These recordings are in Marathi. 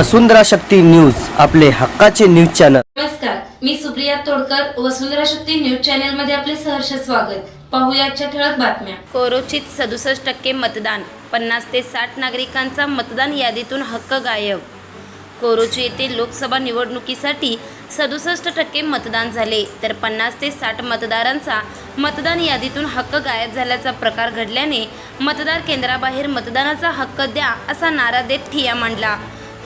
वसुंधरा शक्ती न्यूज आपले हक्काचे न्यूज चॅनल. नमस्कार मी सुप्रिया तोडकर वसुंधरा शक्ती न्यूज चॅनलमध्ये आपले सहर्ष स्वागत. पाहूया आजच्या ठळक बातम्या. कोरोचीत सदुसष्ट टक्के मतदान पन्नास ते साठ नागरिकांचा मतदान यादीतून हक्क गायब. कोरोची येथे लोकसभा निवडणुकीसाठी सदुसष्ट टक्के मतदान झाले तर पन्नास ते साठ मतदारांचा मतदान यादीतून हक्क गायब झाल्याचा प्रकार घडल्याने मतदार केंद्राबाहेर मतदानाचा हक्क द्या असा नारा देत ठिया मांडला.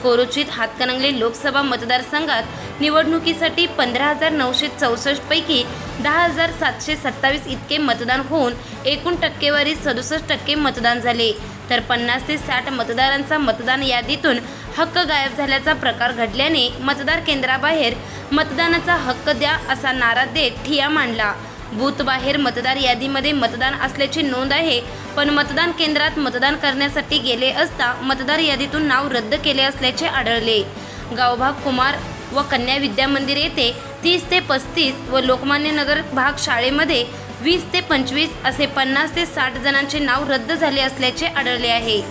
कोरोचित हातकणंगले लोकसभा मतदारसंघात निवडणुकीसाठी पंधरा हजार नऊशे चौसष्ट पैकी दहा हजार सातशे सत्तावीस इतके मतदान होऊन एकूण टक्केवारी सदुसष्ट टक्के मतदान झाले. तर पन्नास ते साठ मतदारांचा मतदान यादीतून हक्क गायब झाल्याचा प्रकार घडल्याने मतदार केंद्राबाहेर मतदानाचा हक्क द्या असा नारा देत ठिया मांडला. बूथबाहेर मतदार यादीमध्ये मतदान असल्याची नोंद आहे. पण मतदान केंद्रात मतदान करण्यासाठी गेले असता मतदार यादीतून नाव रद्द केले असल्याचे आढळले. गावभाग कुमार व कन्या विद्या मंदिर येथे तीस ते पस्तीस व लोकमान्य नगर भाग शाळेमध्ये वीस ते पंचवीस असे पन्नास ते साठ जणांचे नाव रद्द झाले असल्याचे आढळले आहे.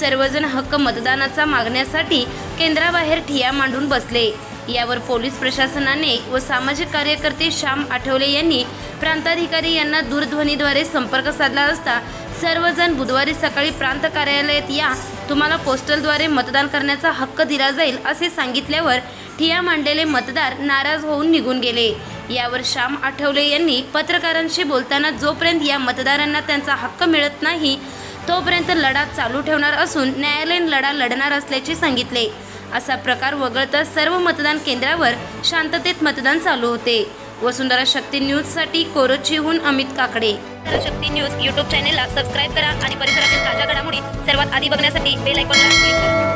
सर्वजण हक्क मतदानाचा मागण्यासाठी केंद्राबाहेर ठिया मांडून बसले. यावर पोलीस प्रशासनाने व सामाजिक कार्यकर्ते श्याम आठवले यांनी प्रांताधिकारी यांना दूरध्वनीद्वारे संपर्क साधला असता सर्वजण बुधवारी सकाळी प्रांत कार्यालयात या तुम्हाला पोस्टलद्वारे मतदान करण्याचा हक्क दिला जाईल असे सांगितल्यावर ठिया मांडलेले मतदार नाराज होऊन निघून गेले. यावर श्याम आठवले यांनी पत्रकारांशी बोलताना जोपर्यंत या मतदारांना त्यांचा हक्क मिळत नाही तोपर्यंत लढा चालू ठेवणार असून न्यायालयीन लढा लढणार असल्याचे सांगितले. असा प्रकार वगळता सर्व मतदान केंद्रावर शांततेत मतदान चालू होते. वसुंधरा शक्ती न्यूजसाठी कोरोचीहून अमित काकडे. शक्ती न्यूज यूट्यूब चॅनेलला सबस्क्राईब करा आणि परिसरातील ताज्या घडामोडी सर्वात आधी बघण्यासाठी बेल आयकॉनला क्लिक करा.